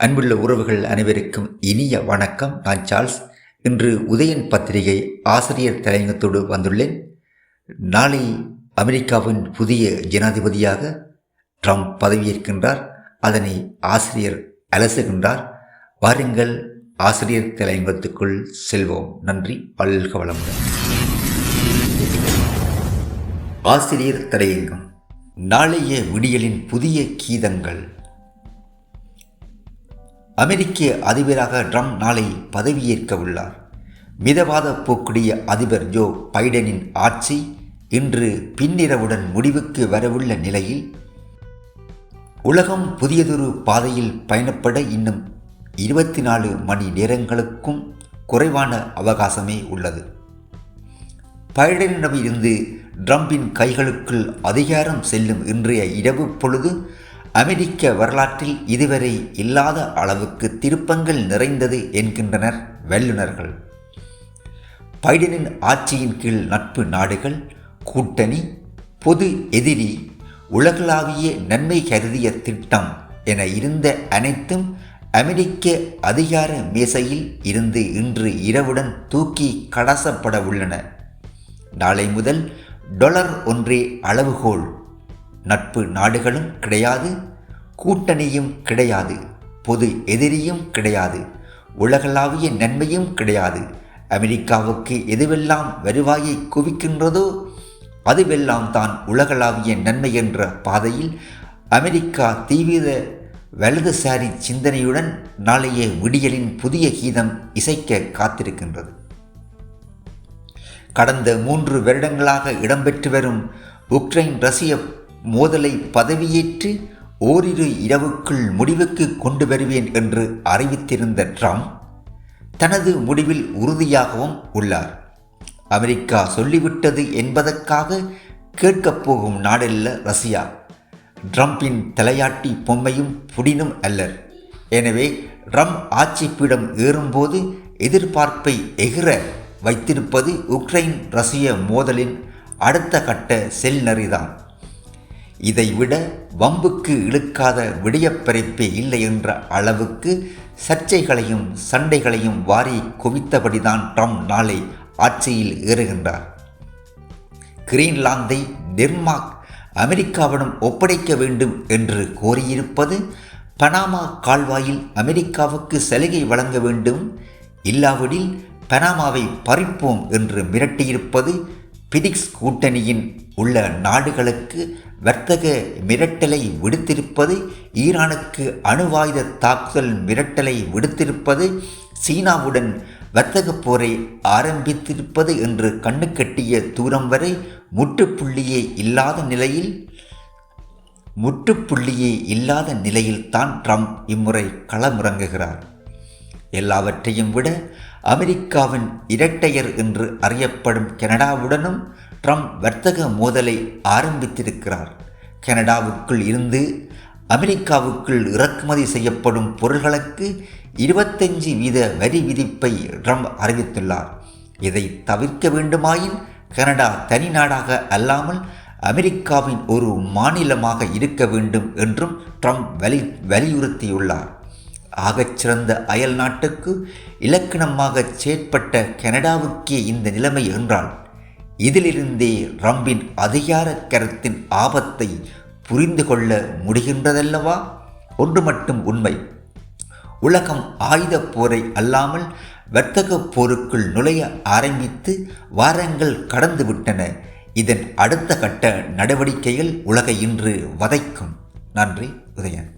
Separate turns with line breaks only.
அன்புள்ள உறவுகள் அனைவருக்கும் இனிய வணக்கம். நான் சார்ல்ஸ். இன்று உதயன் பத்திரிகை ஆசிரியர் தலையங்கத்தோடு வந்துள்ளேன். நாளை அமெரிக்காவின் புதிய ஜனாதிபதியாக ட்ரம்ப் பதவியேற்கின்றார். அதனை ஆசிரியர் அலசுகின்றார். வாருங்கள் ஆசிரியர் தலையங்கத்துக்குள் செல்வோம். நன்றி பல்க வளமுடன். ஆசிரியர் தலையங்கம். நாளைய விடியலின் புதிய கீதங்கள். அமெரிக்க அதிபராக ட்ரம்ப் நாளை பதவியேற்க உள்ளார். மிதவாத போக்குடைய அதிபர் ஜோ பைடனின் ஆட்சி இன்று பின்னிரவுடன் முடிவுக்கு வரவுள்ள நிலையில் உலகம் புதியதொரு பாதையில் பயணப்பட இன்னும் இருபத்தி நாலு மணி நேரங்களுக்கும் குறைவான அவகாசமே உள்ளது. பைடனிடமிருந்து ட்ரம்பின் கைகளுக்குள் அதிகாரம் செல்லும் இன்றைய இரவு பொழுது அமெரிக்க வரலாற்றில் இதுவரை இல்லாத அளவுக்கு திருப்பங்கள் நிறைந்தது என்கின்றனர் வல்லுநர்கள். பைடனின் ஆட்சியின் கீழ் நட்பு நாடுகள் கூட்டணி பொது எதிரி உலகளாவிய நன்மை கருதிய திட்டம் என இருந்த அனைத்தும் அமெரிக்க அதிகார மேசையில் இருந்து இன்று இரவுடன் தூக்கி கடாசப்பட உள்ளன. நாளை முதல் டொலர் ஒன்றே அளவுகோல். நட்பு நாடுகளும் கிடையாது கூட்டணியும் கிடையாது பொது எதிரியும் கிடையாது உலகளாவிய நன்மையும் கிடையாது. அமெரிக்காவுக்கு எதுவெல்லாம் வருவாயை குவிக்கின்றதோ அதுவெல்லாம் தான் உலகளாவிய நன்மை என்ற பாதையில் அமெரிக்கா தீவிர வலதுசாரி சிந்தனையுடன் நாளைய விடியலின் புதிய கீதம் இசைக்க காத்திருக்கின்றது. கடந்த மூன்று வருடங்களாக இடம்பெற்று வரும் உக்ரைன் ரஷ்ய மோதலை பதவியேற்று ஓரிரு இரவுக்குள் முடிவுக்கு கொண்டு வருவேன் என்று அறிவித்திருந்த ட்ரம்ப் தனது முடிவில் உறுதியாகவும் உள்ளார். அமெரிக்கா சொல்லிவிட்டது என்பதற்காக கேட்கப் போகும் நாடல்ல ரஷ்யா. ட்ரம்பின் தலையாட்டி பொம்மையும் புடினும் அல்லர். எனவே ட்ரம்ப் ஆட்சி பீடம் ஏறும்போது எதிர்பார்ப்பை எகிற வைத்திருப்பது உக்ரைன் ரஷ்ய மோதலின் அடுத்த கட்ட செல்நறிதான். இதைவிட வம்புக்கு இழுக்காத விடியப்பறிப்பே இல்லை என்ற அளவுக்கு சர்ச்சைகளையும் சண்டைகளையும் வாரி குவித்தபடிதான் ட்ரம்ப் நாளை ஆட்சியில் ஏறுகின்றார். கிரீன்லாந்தை டென்மார்க் அமெரிக்காவிடம் ஒப்படைக்க வேண்டும் என்று கோரியிருப்பது பனாமா கால்வாயில் அமெரிக்காவுக்கு சலுகை வழங்க வேண்டும். இல்லாவிடில் பனாமாவை பறிப்போம் என்று மிரட்டியிருப்பது பிரிக்ஸ் கூட்டணியின் உள்ள நாடுகளுக்கு வர்த்தக மிரட்டலை விடுத்திருப்பது ஈரானுக்கு அணுவாயுத தாக்குதல் மிரட்டலை விடுத்திருப்பது சீனாவுடன் வர்த்தக போரை ஆரம்பித்திருப்பது என்று கண்ணுக்கட்டிய தூரம் வரை முற்றுப்புள்ளியே இல்லாத நிலையில் முற்றுப்புள்ளியே இல்லாத நிலையில் தான் ட்ரம்ப் இம்முறை களமிறங்குகிறார். எல்லாவற்றையும் விட அமெரிக்காவின் இரட்டையர் என்று அறியப்படும் கனடாவுடனும் ட்ரம்ப் வர்த்தக மோதலை ஆரம்பித்திருக்கிறார். கனடாவுக்குள் இருந்து அமெரிக்காவுக்குள் இறக்குமதி செய்யப்படும் பொருள்களுக்கு இருபத்தஞ்சு வீத வரி விதிப்பை ட்ரம்ப் அறிவித்துள்ளார். இதை தவிர்க்க வேண்டுமாயின் கனடா தனி நாடாக அல்லாமல் அமெரிக்காவின் ஒரு மாநிலமாக இருக்க வேண்டும் என்றும் ட்ரம்ப் வலி வலியுறுத்தியுள்ளார். ஆகச்சிறந்த அயல் நாட்டுக்கு இலக்கணமாக செயற்பட்ட கனடாவுக்கே இந்த நிலைமை என்றால் இதிலிருந்தே ரம்பின் அதிகார கரத்தின் ஆபத்தை புரிந்து கொள்ள முடிகின்றதல்லவா? ஒன்று மட்டும் உண்மை. உலகம் ஆயுத போரை அல்லாமல் வர்த்தக போருக்குள் நுழைய ஆரம்பித்து வாரங்கள் கடந்துவிட்டன இதன் அடுத்த கட்ட நடவடிக்கைகள் உலகை இன்று வதைக்கும். நன்றி உதயன்.